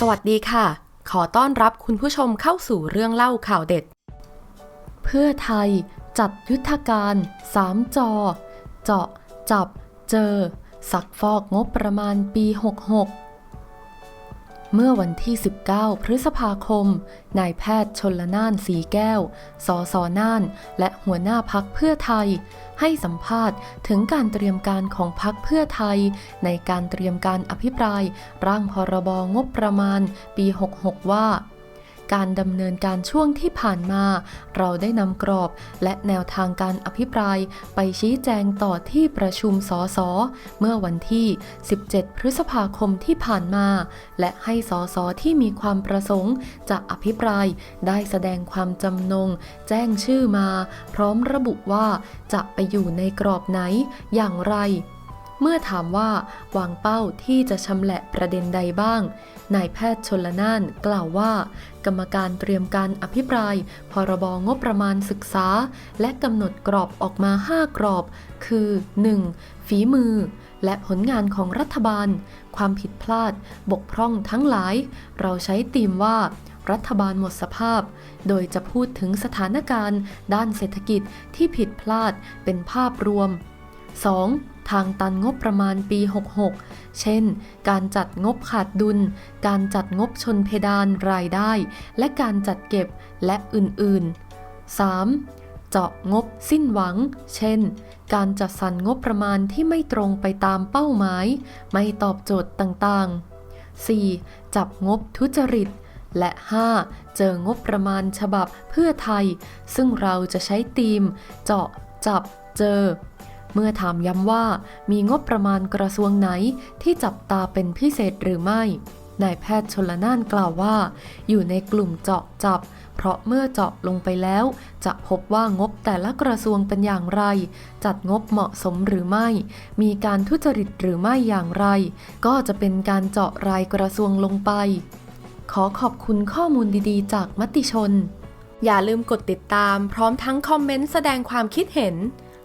สวัสดีค่ะ ขอต้อนรับคุณผู้ชมเข้าสู่เรื่องเล่าข่าวเด็ด เพื่อไทยจัดยุทธการ3จอ เจาะ จับ เจอ สักฟอกงบประมาณปี 66 เมื่อวันที่ 19 พฤษภาคม นายแพทย์ชนละนานสีแก้ว สสน่าน และหัวหน้าพักเพื่อไทย ให้สัมภาษณ์ถึงการเตรียมการของพักเพื่อไทย ในการเตรียมการอภิปราย ร่างพรบงบประมาณปี 66 ว่า การดำเนินการช่วงที่ผ่านมา เราได้นำกรอบ และแนวทางการอภิปราย ไปชี้แจงต่อที่ประชุมสสเมื่อวันที่ 17 พฤษภาคมที่ผ่านมา และให้สสที่มีความประสงค์ จะอภิปรายได้แสดงความจำนง แจ้งชื่อมา พร้อมระบุว่าจะไปอยู่ในกรอบไหน อย่างไร เมื่อถามว่าวางเป้าที่จะชำแหละประเด็นใดบ้าง นายแพทย์ชนละนานกล่าวว่า กรรมการเตรียมการอภิปราย พรบงบประมาณศึกษา และกำหนดกรอบออกมา 5 กรอบ คือ 1. ฝีมือ และผลงานของรัฐบาล ความผิดพลาด บกพร่องทั้งหลาย เราใช้ธีมว่ารัฐบาลหมดสภาพ โดยจะพูดถึงสถานการณ์ ด้านเศรษฐกิจที่ผิดพลาดเป็นภาพรวม 2. ทางตันงบประมาณปี 66 เช่น การจัดงบขาดดุล การจัดงบชนเพดานรายได้ และการจัดเก็บและอื่นๆ 3. เจาะงบสิ้นหวัง เช่น การจัดสรรงบประมาณที่ไม่ตรงไปตามเป้าหมาย ไม่ตอบโจทย์ต่างๆ 4. จับงบทุจริตและ 5. เจองบประมาณฉบับเพื่อไทย ซึ่งเราจะใช้ธีม เจาะจับเจอ เมื่อถามย้ำว่ามีงบประมาณกระทรวงไหนที่จับตาเป็นพิเศษหรือไม่นายแพทย์ชนละนานกล่าวว่า อยู่ในกลุ่มเจาะจับ เพราะเมื่อเจาะลงไปแล้ว จะพบว่างบแต่ละกระทรวงเป็นอย่างไร จัดงบเหมาะสมหรือไม่ มีการทุจริตหรือไม่อย่างไร ก็จะเป็นการเจาะรายกระทรวงลงไป ขอขอบคุณข้อมูลดีๆ จากมติชน อย่าลืมกดติดตาม พร้อมทั้งคอมเมนต์แสดงความคิดเห็น